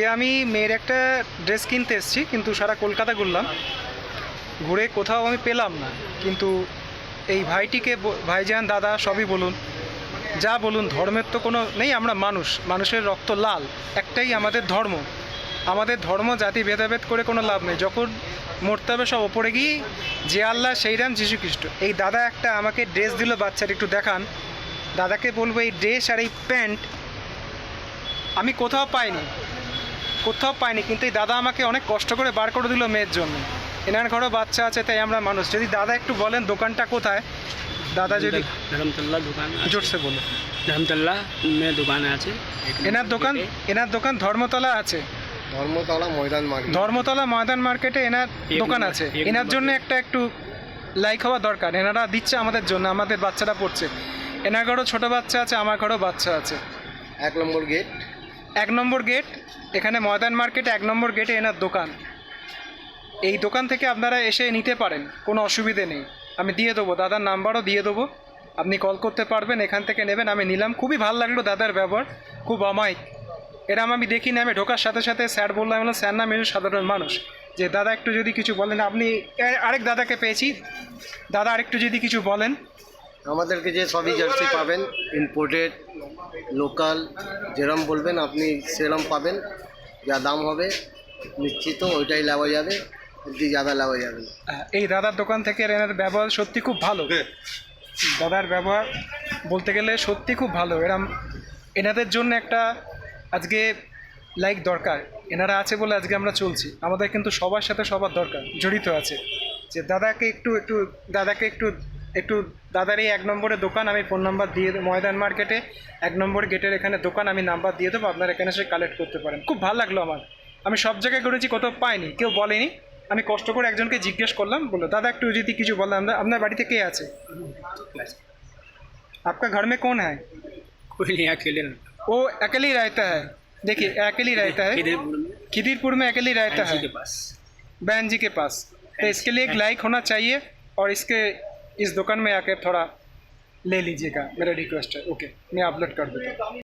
আজকে আমি মেয়ের একটা ড্রেস কিনতে এসেছি, কিন্তু সারা কলকাতা ঘুরলাম। ঘুরে কোথাও আমি পেলাম না, কিন্তু এই ভাইটিকে ভাইজান, দাদা সবই বলুন, যা বলুন, ধর্মের তো কোনো নেই, আমরা মানুষ, মানুষের রক্ত লাল, একটাই আমাদের ধর্ম। আমাদের ধর্ম, জাতি, ভেদাভেদ করে কোনো লাভ নেই। যখন মরতে হবে সব ওপরে গিয়ে যে আল্লাহ সেই রাম খ্রিস্ট। এই দাদা একটা আমাকে ড্রেস দিল, বাচ্চার একটু দেখান। দাদাকে বলব এই ড্রেস আর এই প্যান্ট আমি কোথাও পাইনি। কোথাও পাইনি কিন্তু এই দাদা আমাকে অনেক কষ্ট করে বার করে দিল মেয়ের জন্য। এনার ঘরেও বাচ্চা আছে তাই আমরা মানুষ। যদি দাদা একটু বলেন দোকানটা কোথায়? দাদা যদি ধর্মতল্লা দোকান জোরসে বলো ধর্মতল্লা মে দোকান আছে। এনার দোকান এনার দোকান ধর্মতলা আছে। ধর্মতলা ময়দান মার্কেট ধর্মতলা ময়দান মার্কেটে এনার দোকান আছে। এনার জন্য একটা একটু লাইক হওয়া দরকার। এনারা দিচ্ছে আমাদের জন্য আমাদের বাচ্চারা পড়ছে। এনার ঘরেও ছোটো বাচ্চা আছে আমার ঘরেও বাচ্চা আছে। এক নম্বর গেট এক নম্বর গেট, এখানে ময়দান মার্কেট এক নম্বর গেটে এনার দোকান। এই দোকান থেকে আপনারা এসে নিতে পারেন, কোনো অসুবিধে নেই। আমি দিয়ে দেবো, দাদার নাম্বারও দিয়ে দেবো। আপনি কল করতে পারবেন, এখান থেকে নেবেন। আমি নিলাম, খুবই ভালো লাগল দাদার ব্যবহার, খুব অমায়িক। এরম আমি দেখি না, আমি ঢোকার সাথে সাথে স্যার বললাম বললাম স্যার নাম এমনি সাধারণ মানুষ। যে দাদা একটু যদি কিছু বলেন, আপনি আরেক দাদাকে পেয়েছি। দাদা আরেকটু যদি কিছু বলেন। আমাদেরকে যে সবই জার্সি পাবেন ইম্পোর্টেড লোকাল যেরম বলবেন আপনি সেরম পাবেন। যা দাম হবে নিশ্চিত ওইটাই লাগা যাবে একটি জাদা লাগা যাবে এই দাদার দোকান থেকে এনার ব্যবহার সত্যি খুব ভালো। হ্যাঁ। দাদার ব্যবহার বলতে গেলে সত্যি খুব ভালো। এরম এনাদের জন্য একটা আজকে লাইক দরকার। এনারা আছে বলে আজকে আমরা চলছি। আমাদের কিন্তু সবার সাথে সবার দরকার জড়িত আছে। যে দাদাকে একটু একটু দাদাকে একটু একটু দাদার এই এক নম্বরের দোকান আমি ফোন নাম্বার দিয়ে দেবো ময়দান মার্কেটে এক নম্বর গেটের এখানে দোকান আমি নাম্বার দিয়ে দেবো আপনারা এখানে এসে কালেক্ট করতে পারেন খুব ভালো লাগলো আমার আমি সব জায়গায় করেছি কোথাও পাইনি কেউ বলেনি আমি কষ্ট করে একজনকে জিজ্ঞেস করলাম বললো দাদা একটু যদি কিছু বলেন আপনার আপনার বাড়িতে কে আছে आपका घर में कौन है कोई नहीं अकेले वो अकेले ही रहता है देखिए अकेले ही रहता है खिदीरपुर में खिदीरपुर में अकेले ही रहता एनसी है के पास बहन जी के पास तो इसके लिए एक लाइक होना चाहिए और इसके इस दुकान में आकर थोड़ा ले लीजिएगा, मेरा रिक्वेस्ट है। ओके मैं अपलोड कर देता हूँ